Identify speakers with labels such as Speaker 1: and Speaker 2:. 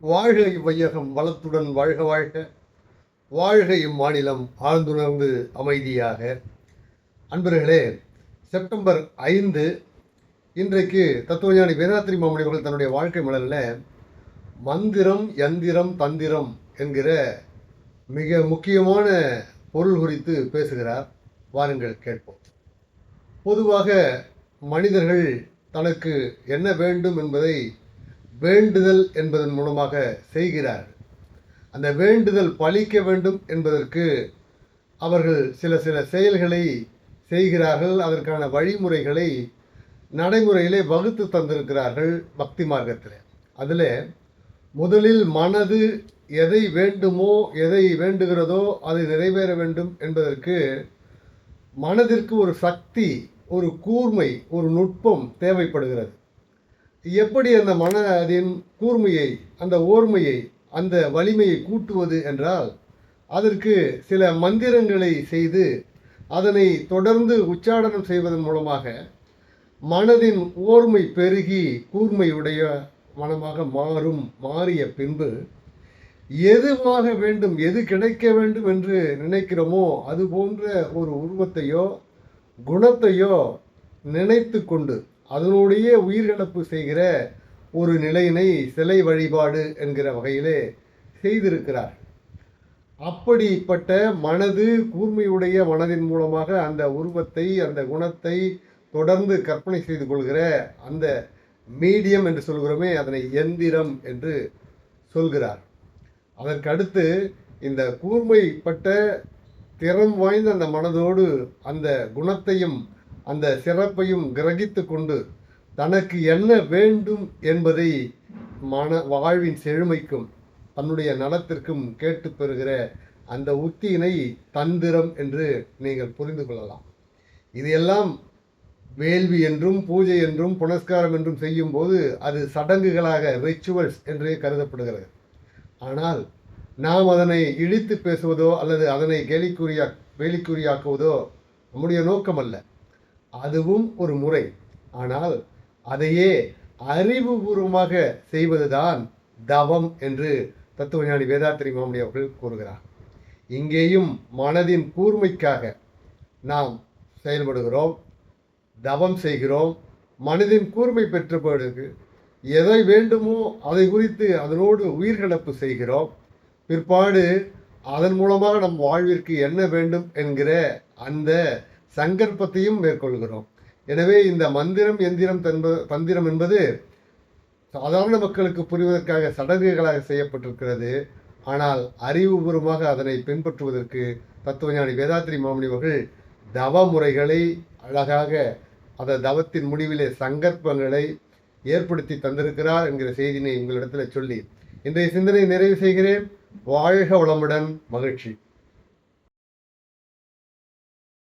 Speaker 1: வாழ்க இவ்வையகம் வளத்துடன் வாழ்க வாழ்க. வாழ்க இம்மாநிலம் ஆழ்ந்துணர்ந்து அமைதியாக. அன்பர்களே செப்டம்பர் ஐந்து இன்றைக்கு தத்துவஞானி வேதாத்திரி மாமணி அவர்கள் தன்னுடைய வாழ்க்கை மலரில் மந்திரம் யந்திரம் தந்திரம் என்கிற மிக முக்கியமான பொருள் குறித்து பேசுகிறார். வாருங்கள் கேட்போம். பொதுவாக மனிதர்கள் தனக்கு என்ன வேண்டும் என்பதை வேண்டுதல் என்பதன் மூலமாக செய்கிறார்கள் அந்த வேண்டுதல் பலிக்க வேண்டும் என்பதற்கு அவர்கள் சில சில செயல்களை செய்கிறார்கள். அதற்கான வழிமுறைகளை நடைமுறையிலே வகுத்து தந்திருக்கிறார்கள் பக்தி மார்க்கத்தில். அதில் முதலில் மனது எதை வேண்டுமோ எதை வேண்டுகிறதோ அதை நிறைவேற வேண்டும் என்பதற்கு மனதிற்கு ஒரு சக்தி ஒரு கூர்மை ஒரு நுட்பம் தேவைப்படுகிறது. எப்படி அந்த மனதின் கூர்மையை அந்த ஓர்மையை அந்த வலிமையை கூட்டுவது என்றால் அதற்கு சில மந்திரங்களை செய்து அதனை தொடர்ந்து உச்சாடனம் செய்வதன் மூலமாக மனதின் ஓர்மை பெருகி கூர்மையுடைய மனமாக மாறும் மாறிய பின்பு எதுவாக வேண்டும் எது கிடைக்க வேண்டும் என்று நினைக்கிறோமோ அது போன்ற ஒரு உருவத்தையோ குணத்தையோ நினைத்து கொண்டு அதனுடைய உயிரிழப்பு செய்கிற ஒரு நிலையினை சிலை வழிபாடு என்கிற வகையிலே செய்திருக்கிறார். அப்படிப்பட்ட மனது கூர்மையுடைய மனதின் மூலமாக அந்த உருவத்தை அந்த குணத்தை தொடர்ந்து கற்பனை செய்து கொள்கிற அந்த மீடியம் என்று சொல்கிறோமே அதனை எந்திரம் என்று சொல்கிறார். அதற்கடுத்து இந்த கூர்மைப்பட்ட திறம் வாய்ந்த அந்த மனதோடு அந்த குணத்தையும் அந்த சிறப்பையும் கிரகித்து கொண்டு தனக்கு என்ன வேண்டும் என்பதை மன வாழ்வின் செழுமைக்கும் தன்னுடைய நலத்திற்கும் கேட்டு பெறுகிற அந்த உத்தியினை தந்திரம் என்று நீங்கள் புரிந்து கொள்ளலாம். இதையெல்லாம் வேள்வி என்றும் பூஜை என்றும் புனஸ்காரம் என்றும் செய்யும்போது அது சடங்குகளாக ரிச்சுவல்ஸ் என்றே கருதப்படுகிறது. ஆனால் நாம் அதனை இழித்து பேசுவதோ அல்லது அதனை கேலிக்குறியா வேலிக்குறியாக்குவதோ நம்முடைய நோக்கம் அல்ல அதுவும் ஒரு முறை. ஆனால் அதையே அறிவுபூர்வமாக செய்வதுதான் தவம் என்று தத்துவஞானி வேதாத்திரி மாமணி அவர்கள் கூறுகிறார். இங்கேயும் மனதின் கூர்மைக்காக நாம் செயல்படுகிறோம் தவம் செய்கிறோம் மனதின் கூர்மை பெற்ற பிறகு எதை வேண்டுமோ அதை குறித்து அதனோடு உயிர்கலப்பு செய்கிறோம். பிற்பாடு அதன் மூலமாக நம் வாழ்விற்கு என்ன வேண்டும் என்கிற அந்த சங்கற்பத்தையும் மேற்கொள்கிறோம். எனவே இந்த மந்திரம் எந்திரம் தன்ப தந்திரம் என்பது சாதாரண மக்களுக்கு புரிவதற்காக சடங்குகளாக செய்யப்பட்டிருக்கிறது. ஆனால் அறிவுபூர்வமாக அதனை பின்பற்றுவதற்கு தத்துவஞானி வேதாத்திரி மாமணி அவர்கள் தவ முறைகளை அழகாக அந்த தவத்தின் முடிவிலே சங்கற்பங்களை ஏற்படுத்தி தந்திருக்கிறார் என்கிற செய்தினை உங்களிடத்தில் சொல்லி இன்றைய சிந்தனை நிறைவு செய்கிறேன். வாழ்க வளமுடன் மகிழ்ச்சி.